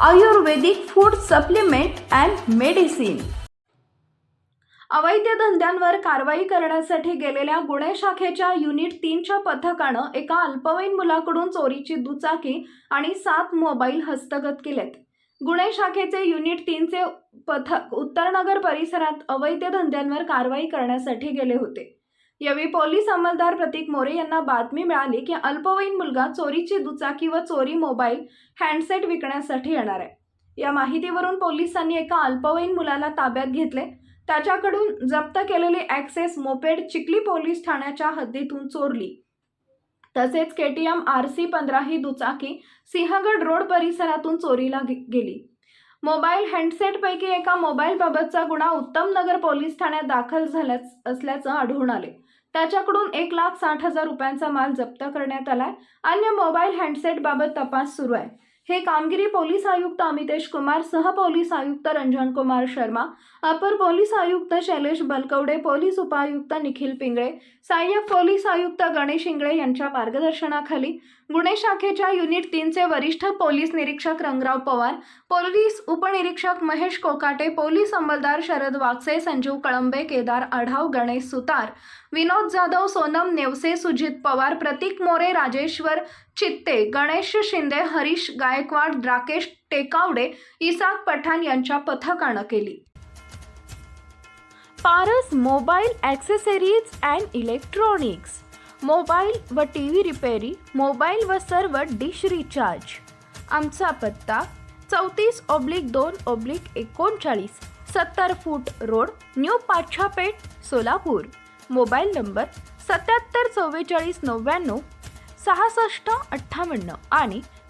Ayurvedic food supplement and medicine अवैध धंद्यांवर कारवाई करण्यासाठी गेलेल्या गुन्हे शाखेच्या युनिट तीनच्या पथकानं एका अल्पवयीन मुलाकडून चोरीची दुचाकी आणि सात मोबाईल हस्तगत केलेत. गुन्हे शाखेचे युनिट तीनचे पथक उत्तरनगर परिसरात अवैध धंद्यांवर कारवाई करण्यासाठी गेले होते. यावेळी पोलीस अंमलदार प्रतीक मोरे यांना बातमी मिळाली की अल्पवयीन मुलगा चोरीची दुचाकी व चोरी मोबाईल हँडसेट विकण्यासाठी येणार आहे. या माहितीवरून पोलिसांनी एका अल्पवयीन मुलाला ताब्यात घेतले. त्याच्याकडून जप्त केलेली ॲक्सेस मोपेड चिखली पोलीस ठाण्याच्या हद्दीतून चोरली. तसेच K T M R C पंधरा ही दुचाकी सिंहगड रोड परिसरातून चोरीला गेली. मोबाईल हँडसेटपैकी एका मोबाईलबाबतचा गुन्हा उत्तम नगर पोलीस ठाण्यात दाखल झाल्या असल्याचं आढळून आले. त्याच्याकडून एक लाख साठ हजार रुपयांचा माल जप्त करण्यात आलाय. अन्य मोबाईल हँडसेटबाबत तपास सुरू आहे. हे कामगिरी पोलीस आयुक्त अमितेश कुमार सह पोलीस आयुक्त रंजन कुमार शर्मा अपर पोलीस आयुक्त शैलेश बलकवडे पोलीस उपायुक्त निखिल पिंगळे सहाय्यक पोलीस आयुक्त गणेश इंगळे यांच्या मार्गदर्शनाखाली गुन्हे शाखेच्या युनिट तीनचे वरिष्ठ पोलीस निरीक्षक रंगराव पवार पोलीस उपनिरीक्षक महेश कोकाटे पोलीस अंमलदार शरद वागसे संजीव कळंबे केदार आढाव गणेश सुतार विनोद जाधव सोनम नेवसे सुजित पवार प्रतीक मोरे राजेश्वर चित्ते गणेश शिंदे हरीश गाय गायकवाड राकेश टेकावडे इसाक पठाण यांच्या पथकानं केली. Paras mobile accessories and electronics. Mobile व टी व्ही रिपेरी मोबाईल व सर्व डिश रिचार्ज. आमचा पत्ता चौतीस ऑब्लिक दोन ऑब्लिक एकोणचाळीस सत्तर foot road new Pachhapeth Solapur. Mobile number सत्याहत्तर चव्वेचाळीस नव्याण्णव सहासष्ट अठ्ठावन्न आणि